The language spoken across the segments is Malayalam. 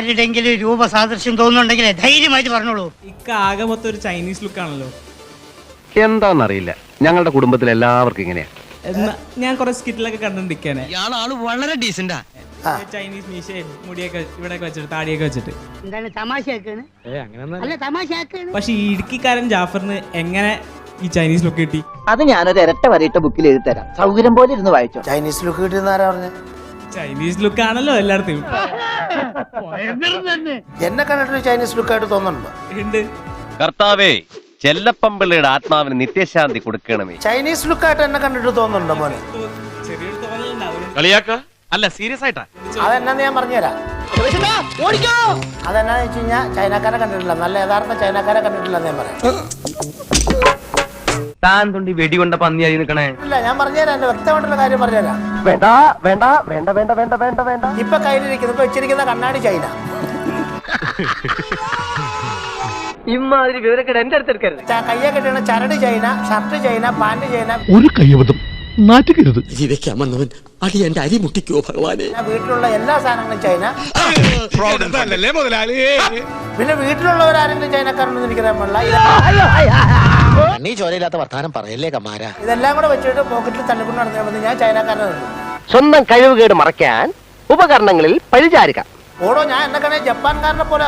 ആരുടെങ്കിലും രൂപ സാദൃശ്യം തോന്നുന്നുണ്ടെങ്കിൽ ധൈര്യമായിട്ട് പറഞ്ഞോളൂ. ഇക്ക ആകെ മൊത്തം ഒരു ചൈനീസ് ലുക്കാണല്ലോ. എന്താണെന്നറിയില്ല ഞങ്ങളുടെ കുടുംബത്തിൽ എല്ലാവർക്കും ഇങ്ങനെയാ. എന്നാ ഞാൻ കുറെ സ്കിറ്റിലൊക്കെ കണ്ടിരിക്കാനെ ഇയാളാൾ വളരെ ഡീസന്റാ ചൈനീസ് മീശയും മുടിയൊക്കെ ഇവിടെയൊക്കെ വെച്ചിട്ട് താടിയൊക്കെ വെച്ചിട്ട്. എന്താണ് തമാശയാക്കാണ്? അല്ല. തമാശയാക്കാണ്. പക്ഷെ ഈ ഇടുക്കിക്കാരൻ ജാഫറിന് എങ്ങനെ ഈ ചൈനീസ് ലുക്ക് കിട്ടി? അത് ഞാനൊരു ഇരട്ട വരയിട്ട ബുക്കിൽ എഴുതി തരാം സൗകര്യം പോലെ ഇരുന്ന് വായിച്ചോ. ചൈനീസ് ലുക്ക് കിട്ടിയെന്ന് ആരാ പറഞ്ഞ? ചൈനീസ് ലുക്ക് ആണല്ലോ എല്ലായിടത്തും. എന്നെ കണ്ടിട്ട് ചൈനീസ് ലുക്കായിട്ട് തോന്നുന്നുണ്ടോ? ഉണ്ട് കർത്താവേ ചെല്ലപ്പമ്പിള്ളയുടെ ആത്മാവിന് നിത്യശാന്തി കൊടുക്കണമേ. ചൈനീസ് ലുക്കായിട്ട് എന്നെ കണ്ടിട്ട് തോന്നുന്നുണ്ടോ മോനെ? ചെറിയൊരു തോന്നലുണ്ടാവും. കളിയാക്ക? അല്ല സീരിയസ് ആയിട്ടാ? അതെന്നാന്ന് ഞാൻ പറഞ്ഞുതരാം. അതെന്നാന്ന് വെച്ച് കഴിഞ്ഞാൽ ചൈനക്കാരെ കണ്ടിട്ടില്ല. നല്ല യഥാർത്ഥ ചൈനക്കാരെ കണ്ടിട്ടില്ല ഞാൻ പറയാം. താൻ തൊണ്ടി വെടികൊണ്ട പന്നിയായി നിൽക്കണേ. ഇല്ല ഞാൻ പറഞ്ഞുതരാം എന്റെ വ്യക്തമായിട്ടുള്ള കാര്യം പറഞ്ഞുതരാം. വേണ്ട വേണ്ട വേണ്ട വേണ്ട വേണ്ട വേണ്ട വേണ്ട. ഇപ്പൊ കയ്യിലിരിക്കുന്ന ഇപ്പൊ വെച്ചിരിക്കുന്ന കണ്ണാടി ചൈന. ഇമ്മാതിരി വിവരക്കെട്ട് എന്റെ അടുത്ത് എടുക്കരുത്. ച- കയ്യെ കെട്ടിയ ചരട് China shirt China pant China. ഒരു കയ്യബദ്ധം നാറ്റുകരുത്. ജീവിക്കാമെന്നവൻ അടി എന്റെ അരി മുട്ടിക്കോ ഭഗവാനെ. വീട്ടിലുള്ള എല്ലാ സാധനങ്ങളും ചൈന. പിന്നെ വീട്ടിലുള്ളവരാരെങ്കിലും ചൈനക്കാരുണ്ടെന്ന് എനിക്കറിയാൻ പാടില്ല. നീ ചോരയില്ലാത്ത വർത്താനം പറയല്ലേ കമാര ഇതെല്ലാം കൂടെ വെച്ചിട്ട് പോക്കറ്റിൽ തള്ളിക്കൊണ്ട് നടന്നു ഞാൻ ചൈനക്കാരനാണ് സ്വന്തം കഴിവുകേട് മറയ്ക്കാൻ ഉപകരണങ്ങളിൽ പരിചാരിക ഓടോ ഞാൻ എന്നെ കണേ ജപ്പാൻകാരനെ പോലെ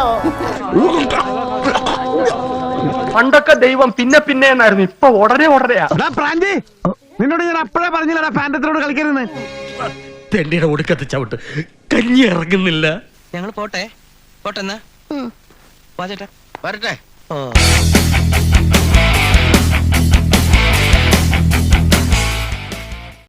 പണ്ടൊക്കെ ദൈവം പിന്നെ പിന്നെ എന്നായിരുന്നു. ഇപ്പൊ ഉടനെ ഉടനെയാ പ്രാന്തി. നിന്നോട് ഞാൻ അപ്പഴേ പറഞ്ഞില്ലടാ ഫാൻഡത്തിനോട് കളിക്കരുന്ന് തെണ്ടിയുടെ ഒടുക്കത്തെ ചവിട്ട്. കഞ്ഞി ഇറങ്ങുന്നില്ല. ഞങ്ങൾ പോട്ടെ. പോട്ടെ എന്നാ വാ ചേട്ടാ. വരട്ടെ.